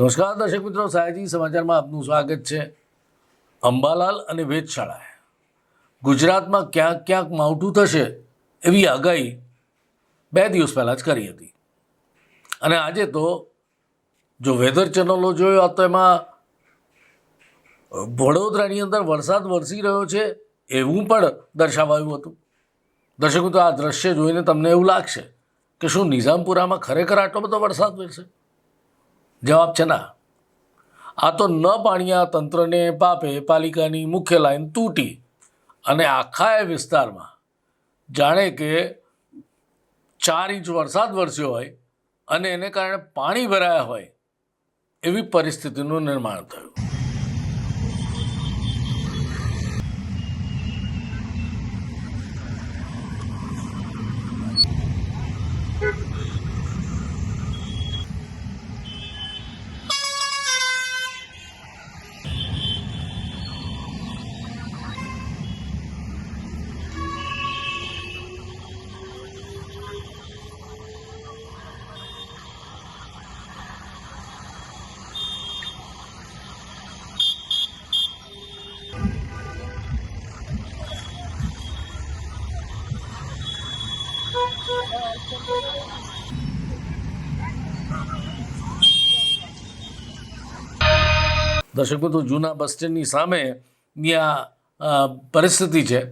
નમસ્કાર, દર્શક મિત્રો. સાયજી સમાચારમાં આપનું સ્વાગત છે. અંબાલાલ અને વેધશાળાએ ગુજરાતમાં ક્યાંક ક્યાંક માવઠું થશે એવી આગાહી બે દિવસ પહેલાં જ કરી હતી. અને આજે તો જો વેધર ચેનલો જોયો, તો એમાં વડોદરાની અંદર વરસાદ વરસી રહ્યો છે એવું પણ દર્શાવાયું હતું. દર્શકો તો આ દ્રશ્ય જોઈને તમને એવું લાગશે કે શું નિઝામપુરામાં ખરેખર આટલો બધો વરસાદ વરસે? જવાબ છે ના. આ તો ન પાણ્યા તંત્રને પાપે પાલિકાની મુખ્ય લાઈન તૂટી અને આખા એ વિસ્તારમાં જાણે કે ચાર ઇંચ વરસાદ વરસ્યો હોય અને એને કારણે પાણી ભરાયા હોય એવી પરિસ્થિતિનું નિર્માણ થયું. દર્શક મિત્રો જૂના બસ સ્ટેન્ડની સામે ત્યાં અ, પરિસ્થિતિ છે.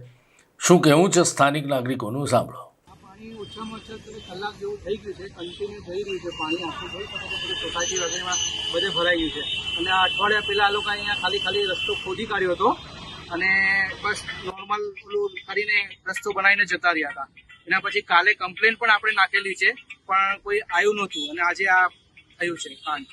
શું કહેવું છે સ્થાનિક નાગરિકોનું? સાંભળો. પાણી ઓછામાં ઓછા કલાક જેવું થઈ ગયું છે. કન્ટિન્યુ થઈ રહ્યું છે પાણી. આખું થઈ શકે સોસાયટી વગેરેમાં બધે ભરાઈ ગયું છે. અને આ અઠવાડિયા પહેલાં આ લોકો અહીંયા ખાલી ખાલી રસ્તો ખોદી કાઢ્યો હતો. અને બસ નોર્મલ પેલું કરીને રસ્તો બનાવીને જતા રહ્યા હતા. એના પછી કાલે કમ્પ્લેન પણ આપણે નાખેલી છે, પણ કોઈ આવ્યું નહોતું અને આજે આ થયું છે કાંડ